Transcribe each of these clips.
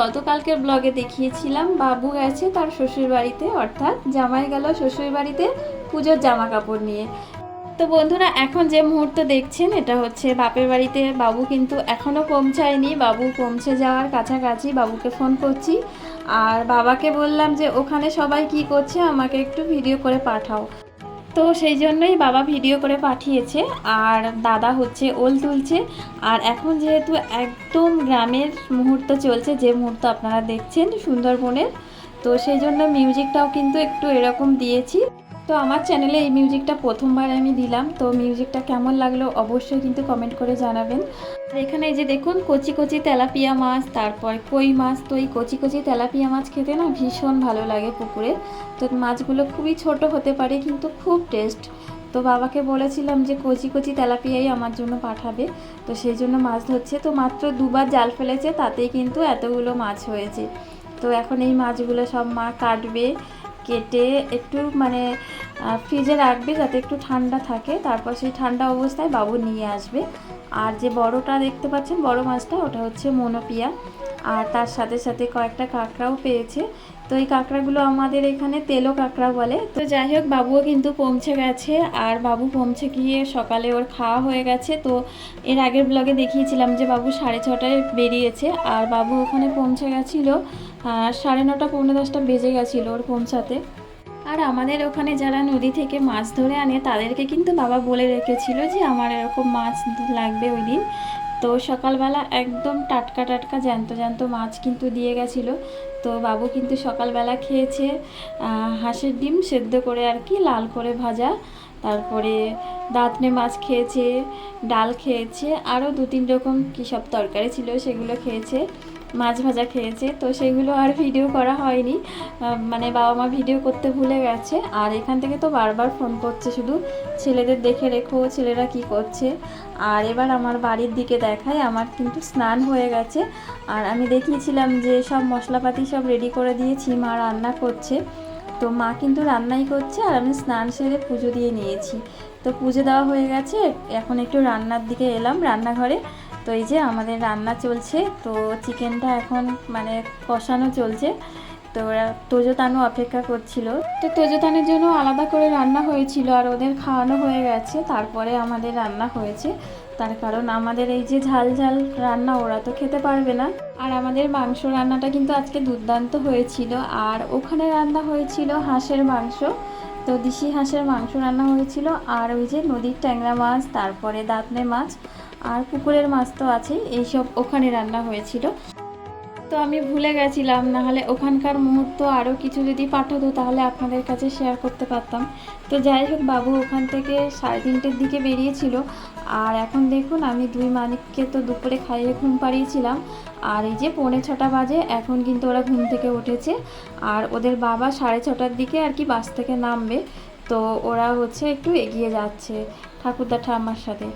গতকালকের ব্লগে দেখিয়েছিলাম, বাবু গেছে তার শ্বশুর বাড়িতে অর্থাৎ জামাই গেল শ্বশুর বাড়িতে পুজোর জামা কাপড় নিয়ে। তো বন্ধুরা, এখন যে মুহূর্ত দেখছেন, এটা হচ্ছে বাপের বাড়িতে। বাবু কিন্তু এখনও পৌঁছায়নি। বাবু পৌঁছে যাওয়ার কাছাকাছি বাবুকে ফোন করছি। আর বাবাকে বললাম যে, ওখানে সবাই কি করছে? আমাকে একটু ভিডিও করে পাঠাও। তো সেই জন্যই বাবা ভিডিও করে পাঠিয়েছে, আর দাদা হচ্ছে ওল তুলছে। আর এখন যেহেতু একদম গ্রামের মুহূর্ত চলছে, যে মুহূর্ত আপনারা দেখছেন সুন্দরবনের, তো সেই জন্য মিউজিকটাও কিন্তু একটু এরকম দিয়েছি। তো আমার চ্যানেলে এই মিউজিকটা প্রথমবার আমি দিলাম। তো মিউজিকটা কেমন লাগল অবশ্যই কিন্তু কমেন্ট করে জানাবেন। আর এখানে যে দেখুন, কচি কচি তেলাপিয়া মাছ, তারপর কই মাছ। তো এই কচি কচি তেলাপিয়া মাছ খেতে না ভীষণ ভালো লাগে পুকুরে। তো মাছগুলো খুবই ছোট হতে পারে, কিন্তু খুব টেস্ট তো বাবাকে বলেছিলাম যে কচি কচি তেলাপিয়াই আমার জন্য পাঠাবে। তো সেই জন্য মাছ ধরছে। তো মাত্র দুবার জাল ফেলেছে, তাতেই কিন্তু এতগুলো মাছ হয়েছে। তো এখন এই মাছগুলো সব মা কাটবে। কেটে একটু মানে ফ্রিজে রাখবে যাতে একটু ঠান্ডা থাকে। তারপর সেই ঠান্ডা অবস্থায় বাবু নিয়ে আসবে। আর যে বড়টা দেখতে পাচ্ছেন, বড় মাছটা, ওটা হচ্ছে মনোপিয়া। আর তার সাথে সাথে কয়েকটা কাঁকড়াও পেয়েছে। তো এই কাঁকড়াগুলো আমাদের এখানে তেলো কাঁকড়া বলে। তো যাই হোক, বাবুও কিন্তু পৌঁছে গেছে। আর বাবু পৌঁছে গিয়ে সকালে ওর খাওয়া হয়ে গেছে। তো এর আগের ব্লগে দেখিয়েছিলাম যে বাবু সাড়ে ছটায় বেরিয়েছে। আর বাবু ওখানে পৌঁছে গেছিল সাড়ে নটা, পৌনে দশটা বেজে গেছিল ওর পৌঁছাতে। আর আমাদের ওখানে যারা নদী থেকে মাছ ধরে আনে, তাদেরকে কিন্তু বাবা বলে রেখেছিল যে আমার এরকম মাছ লাগবে ওই দিন। তো সকালবেলা একদম টাটকা টাটকা, জ্যান্ত জ্যান্ত মাছ কিন্তু দিয়ে গেছিল। তো বাবু কিন্তু সকালবেলা খেয়েছে হাঁসের ডিম সেদ্ধ করে আর কি, লাল করে ভাজা। তারপরে দাঁতনে মাছ খেয়েছে, ডাল খেয়েছে, আরও দু তিন রকম কী সব তরকারি ছিল সেগুলো খেয়েছে। মাছ ভাজা খেয়েছে, তো সেগুলো আর ভিডিও করা হয়নি। মানে বাবা মা ভিডিও করতে ভুলে গেছে। আর এখান থেকে তো বারবার ফোন করছে শুধু, ছেলেদের দেখে রেখো, ছেলেরা কি করছে। আর এবার আমার বাড়ির দিকে দেখায়, আমার কিন্তু স্নান হয়ে গেছে। আর আমি দেখিয়েছিলাম যে সব মশলাপাতি সব রেডি করে দিয়েছি মা রান্না করছে। তো মা কিন্তু রান্নাই করছে, আর আমি স্নান সেরে পুজো দিয়ে নিয়েছি। তো পুজো দেওয়া হয়ে গেছে, এখন একটু রান্নার দিকে এলাম রান্নাঘরে। তো এই যে আমাদের রান্না চলছে, তো চিকেনটা এখন মানে কষানো চলছে। তো ওরা তোজোতানু অপেক্ষা করছিল। তো তোজোতানের জন্য আলাদা করে রান্না হয়েছিল আর ওদের খাওয়ানো হয়ে গেছে, তারপরে আমাদের রান্না হয়েছে। তার কারণ আমাদের এই যে ঝাল ঝাল রান্না ওরা তো খেতে পারবে না। আর আমাদের মাংস রান্নাটা কিন্তু আজকে দুর্দান্ত হয়েছিল। আর ওখানে রান্না হয়েছিল হাঁসের মাংস। তো দেশি হাঁসের মাংস রান্না হয়েছিল। আর ওই যে নদীর ট্যাংরা মাছ, তারপরে দাঁতনে মাছ। আর পুকুরের মাছ তো আছেই, এইসব ওখানে রান্না হয়েছিল। তো আমি ভুলে গেছিলাম, নাহলে ওখানকার মুহূর্ত আরও কিছু যদি পাঠাতো, তাহলে আপনাদের কাছে শেয়ার করতে পারতাম। তো যাই হোক, বাবু ওখান থেকে সাড়ে তিনটের দিকে বেরিয়েছিল। আর এখন দেখুন, আমি দুই মানিককে তো দুপুরে খাইয়ে ঘুম পাড়িয়েছিলাম। আর এই যে পৌনে ছটা বাজে, এখন কিন্তু ওরা ঘুম থেকে উঠেছে। আর ওদের বাবা সাড়ে ছটার দিকে আর কি বাস থেকে নামবে। তো ওরা হচ্ছে একটু এগিয়ে যাচ্ছে ঠাকুরদা ঠাম্মার সাথে।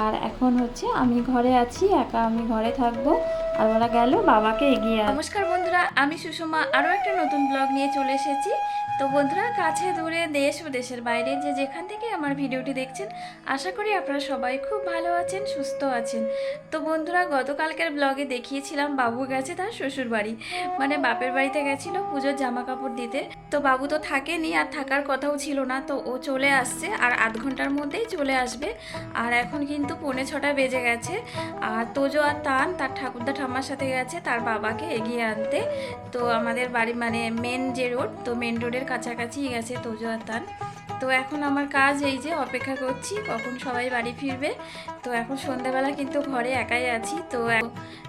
আর এখন হচ্ছে আমি ঘরে আছি, একা আমি ঘরে থাকব। ওরা গেল, বাবাকে এগিয়ে নমস্কার বন্ধুরা, আমি সুষমা। আরও একটা নতুন ব্লগ নিয়ে চলে এসেছি। তো বন্ধুরা, কাছে দূরে দেশ ও দেশের বাইরে যে যেখান থেকে আমার ভিডিওটি দেখছেন, আশা করি আপনারা সবাই খুব ভালো আছেন, সুস্থ আছেন। তো বন্ধুরা, গতকালকের ব্লগে দেখিয়েছিলাম বাবু গেছে তার শ্বশুর বাড়ি। মানে বাপের বাড়িতে গেছিল পুজোর জামা কাপড় দিতে। তো বাবু তো থাকেনি আর থাকার কথাও ছিল না, তো ও চলে আসছে আর আধ ঘণ্টার মধ্যেই চলে আসবে। আর এখন কিন্তু পৌনে ছটা বেজে গেছে। আর তোজো আর তান, তার ঠাকুরদা ঠাম্মার সাথে গেছে, তার বাবাকে এগিয়ে আনতে। তো আমাদের বাড়ি মানে মেন যে রোড তো মেন রোডের কাছাকাছি গেছে তোজো তো এখন আমার কাজ এই যে অপেক্ষা করছি, কখন সবাই বাড়ি ফিরবে। তো এখন সন্ধ্যাবেলা কিন্তু ঘরে একাই আছি, তো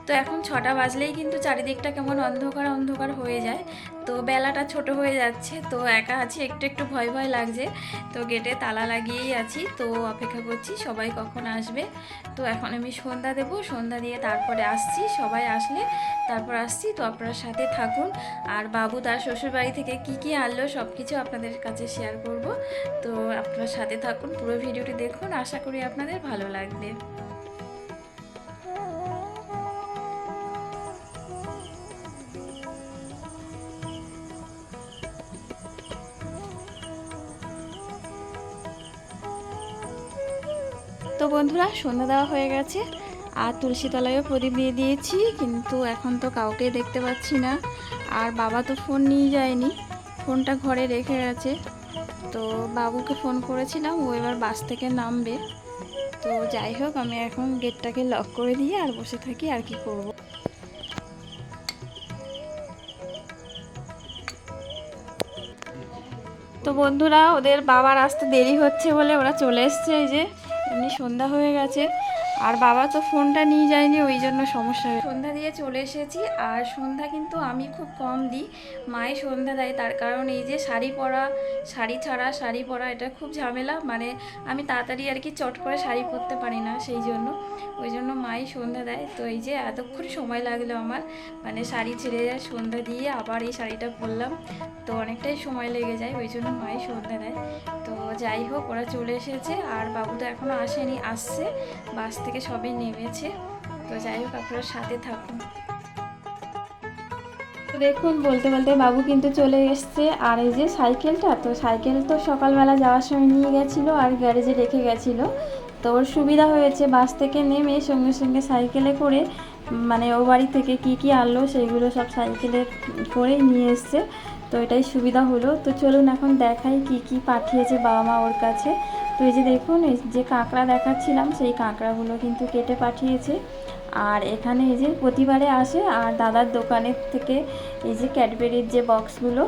তো এখন ছটা বাজলেই কিন্তু চারিদিকটা কেমন অন্ধকার অন্ধকার হয়ে যায়। তো বেলাটা ছোট হয়ে যাচ্ছে, তো একা আছি, একটু একটু ভয় ভয় লাগছে। তো গেটে তালা লাগিয়েই আছি, তো অপেক্ষা করছি সবাই কখন আসবে। তো এখন আমি সন্ধ্যা দেবো, সন্ধ্যা দিয়ে তারপরে আসছি, সবাই আসলে তারপর আসছি, তো আপনার সাথে থাকুন। আর বাবু তার শ্বশুরবাড়ি থেকে কি কি আনলো সব কিছু আপনাদের কাছে শেয়ার করব। তো আপনার সাথে থাকুন, পুরো ভিডিওটি দেখুন। আশা করি আপনাদের ভালো লাগবে। তো বন্ধুরা, সন্ধ্যা দেওয়া হয়ে গেছে। আর তুলসী তলায়ও প্রদীপ দিয়ে দিয়েছি, কিন্তু এখন তো কাউকে দেখতে পাচ্ছি না। আর বাবা তো ফোন নিয়ে যায়নি, ফোনটা ঘরে রেখে গেছে। তো বাবুকে ফোন করেছিলাম, ও এবার বাস থেকে নামবে তো যাই হোক, আমি এখন গেটটাকে লক করে দিয়ে আর বসে থাকি আর কি করব। তো বন্ধুরা, ওদের বাবার আসতে দেরি হচ্ছে বলে ওরা চলে এসছে এই যে, এমনি সন্ধ্যা হয়ে গেছে আর বাবা তো ফোনটা নিয়ে যায়নি, ওই জন্য সমস্যা হয়ে সন্ধ্যা দিয়ে চলে এসেছি, আর সন্ধ্যা কিন্তু আমি খুব কম দিই, মায়ে সন্ধ্যা দেয়, তার কারণ এই যে শাড়ি পরা, শাড়ি ছাড়া শাড়ি পরা এটা খুব ঝামেলা মানে আমি তাড়াতাড়ি আর কি চট করে শাড়ি পরতে পারি না সেই জন্য, ওই জন্য মাই সন্ধ্যা দেয়, তো এই যে এতক্ষণ সময় লাগল আমার মানে শাড়ি ছেড়ে যায় সন্ধ্যা দিয়ে আবার এই শাড়িটা পরলাম, তো অনেকটাই সময় লেগে যায়, ওই জন্য মাই সন্ধ্যা দেয়, তো যাই হোক, ওরা চলে এসেছে আর বাবু তো এখনও আসেনি, আসছে। বাস থেকে সবে নেমেছে। তো যাই হোক, আপনারা সাথে থাকুন। দেখুন, বলতে বলতে বাবু কিন্তু চলে এসছে। আর এই যে সাইকেলটা, তো সাইকেল তো সকালবেলা যাওয়ার সময় নিয়ে গেছিল আর গ্যারেজে রেখে গেছিল। তো ওর সুবিধা হয়েছে, বাস থেকে নেমে সঙ্গে সঙ্গে সাইকেলে করে মানে ও বাড়ি থেকে কি কি আনলো সেইগুলো সব সাইকেলে করেই নিয়ে এসছে। তো এটাই সুবিধা হলো। তো চলুন এখন দেখাই কি কি পাঠিয়েছে বাবা মা ওর কাছে। তো এই যে দেখুন, এই যে কাঁকড়া দেখাচ্ছিলাম, সেই কাঁকড়াগুলো কিন্তু কেটে পাঠিয়েছে। আর এখানে এই যে প্রতিবারে আসে আর দাদার দোকানের থেকে এই যে ক্যাডবেরির যে বক্সগুলো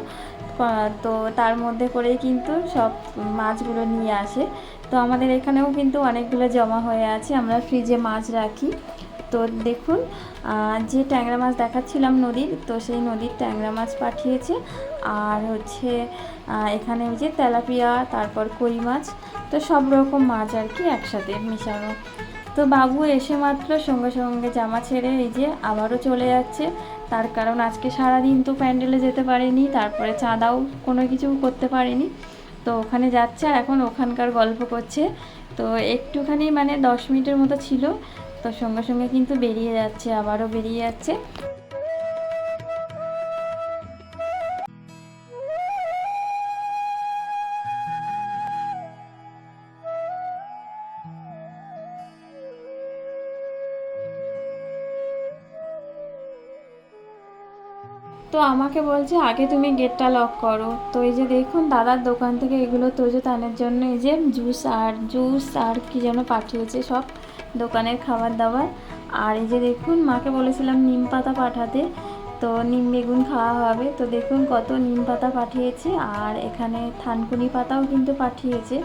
তো তার মধ্যে করেই কিন্তু সব মাছগুলো নিয়ে আসে। তো আমাদের এখানেও কিন্তু অনেকগুলো জমা হয়ে আছে, আমরা ফ্রিজে মাছ রাখি। তো দেখুন যে ট্যাংরা মাছ দেখাচ্ছিলাম নদীর, তো সেই নদীর ট্যাংরা মাছ পাঠিয়েছে। আর হচ্ছে এখানে যে তেলাপিয়া, তারপর কই মাছ, তো সব রকম মাছ আর কি একসাথে মিশানো। তো বাবু এসে মাত্র সঙ্গে সঙ্গে জামা ছেড়ে এই যে আবারও চলে যাচ্ছে। তার কারণ আজকে সারাদিন তো প্যান্ডেলে যেতে পারেনি, তারপরে চাঁদাও কোনো কিছু করতে পারেনি। তো ওখানে যাচ্ছে আর এখন ওখানকার গল্প করছে। তো একটুখানি মানে দশ মিনিটের মতো ছিল। তো সঙ্গে সঙ্গে কিন্তু বেরিয়ে যাচ্ছে, আবারও বেরিয়ে যাচ্ছে। তো আমাকে বলছে, আগে তুমি গেটটা লক করো। তো এই যে দেখুন, দাদার দোকান থেকে এগুলো তোজো তানের জন্য এই যে জুস আর জুস আর কি যেন পাঠিয়েছে সব। দোকানের খাবার দাবার। আর এই যে দেখুন, মাকে বলেছিলাম নিম পাতা পাঠাতে। তো নিম বেগুন খাওয়া হবে। তো দেখুন কত নিম পাতা পাঠিয়েছে। আর এখানে থানকুনি পাতাও কিন্তু পাঠিয়েছে।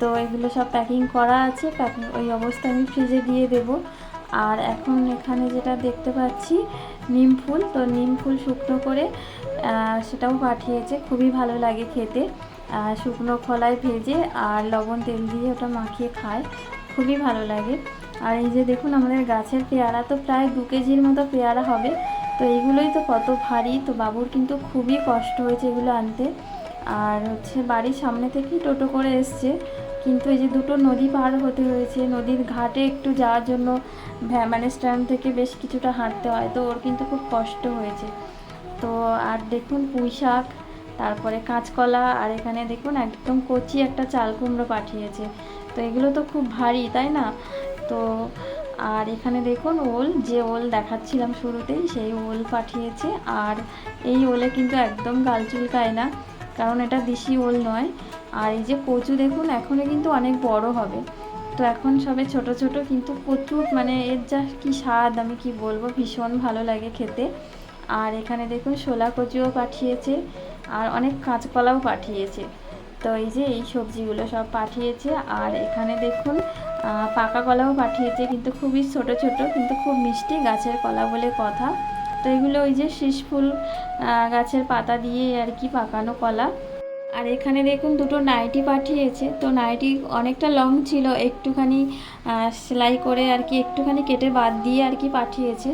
তো এগুলো সব প্যাকিং করা আছে। প্যাকিং ওই অবস্থা আমি ফ্রিজে দিয়ে দেব। আর এখন এখানে যেটা দেখতে পাচ্ছি, নিম ফুল। তো নিম ফুল শুকনো করে সেটাও পাঠিয়েছে। খুবই ভালো লাগে খেতে। শুকনো খোলায় ভেজে আর লবণ তেল দিয়ে ওটা মাখিয়ে খায়। খুবই ভালো লাগে। আর এই যে দেখুন, আমাদের গাছের পেয়ারা তো প্রায় দু কেজির মতো পেয়ারা হবে। তো এইগুলোই তো কত ভারী, তো বাবুর কিন্তু খুবই কষ্ট হয়েছে এগুলো আনতে। আর হচ্ছে বাড়ির সামনে থেকেই টোটো করে এসছে। কিন্তু এই যে দুটো নদী পার হতে হয়েছে, নদীর ঘাটে একটু যাওয়ার জন্য মানে স্ট্যান্ড থেকে বেশ কিছুটা হাঁটতে হয়, তো ওর কিন্তু খুব কষ্ট হয়েছে। তো আর দেখুন পুঁই শাক তারপরে কাঁচকলা আর এখানে দেখুন একদম কচি একটা চাল কুমড়ো পাঠিয়েছে। তো এগুলো তো খুব ভারী, তাই না? তো আর এখানে দেখুন ওল, যে ওল দেখাচ্ছিলাম শুরুতেই সেই ওল পাঠিয়েছে। আর এই ওলে কিন্তু একদম গাল চুলকায় না, কারণ এটা দেশি ওল নয়। আর এই যে কচু দেখুন, এখনও কিন্তু অনেক বড় হবে। তো এখন সবে ছোট ছোট কিন্তু প্রচুর মানে এর যা কি স্বাদ, আমি কি বলব, ভীষণ ভালো লাগে খেতে। আর এখানে দেখুন শোলা কচুও পাঠিয়েছে। আর অনেক কাঁচকলাও পাঠিয়েছে। তো এই যে এই সবজিগুলো সব পাঠিয়েছে, আর এখানে দেখুন পাকা কলাও পাঠিয়েছে, কিন্তু খুবই ছোট ছোট, কিন্তু খুব মিষ্টি গাছের কলা বলে কথা। তো এগুলো ওই যে শীষ ফুল গাছের পাতা দিয়ে আর কি পাকানো কলা। আর এখানে দেখুন, দুটো নাইটি পাঠিয়েছে। তো নাইটি অনেকটা লং ছিল, একটুখানি সেলাই করে আর কি একটুখানি কেটে বাদ দিয়ে আর কি পাঠিয়েছে।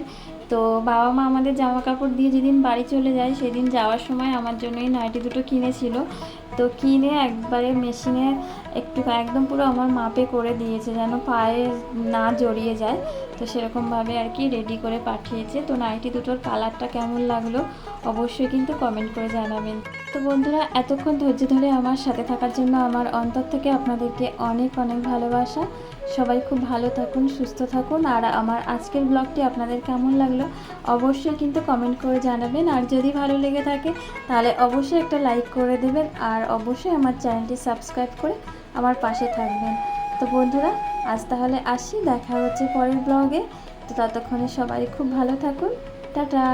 তো বাবা মা আমাদের জামা কাপড় দিয়ে যেদিন বাড়ি চলে যায়, সেদিন যাওয়ার সময় আমার জন্যই নাইটি দুটো কিনেছিল। তো কিনে একবারে মেশিনে একটু একদম পুরো আমার মাপে করে দিয়েছে যেন পায়ে না জড়িয়ে যায়। তো সেরকমভাবে আর কি রেডি করে পাঠিয়েছে। তো নাইটি দুটোর কালারটা কেমন লাগল অবশ্যই কিন্তু কমেন্ট করে জানাবেন। তো বন্ধুরা, এতক্ষণ ধৈর্য ধরে আমার সাথে থাকার জন্য আমার অন্তর থেকে আপনাদেরকে অনেক অনেক ভালোবাসা। সবাই খুব ভালো থাকুন, সুস্থ থাকুন। আর আমার আজকের ব্লগটি আপনাদের কেমন লাগল অবশ্যই কিন্তু কমেন্ট করে জানাবেন। আর যদি ভালো লেগে থাকে, তাহলে অবশ্যই একটা লাইক করে দেবেন। আর অবশ্যই আমার চ্যানেলটি সাবস্ক্রাইব করে আমার পাশে থাকবেন। তো বন্ধুরা, আজ তাহলে আসি, দেখা হচ্ছে পরের ব্লগে। তো ততক্ষণে সবাই খুব ভালো থাকুন। টাটা!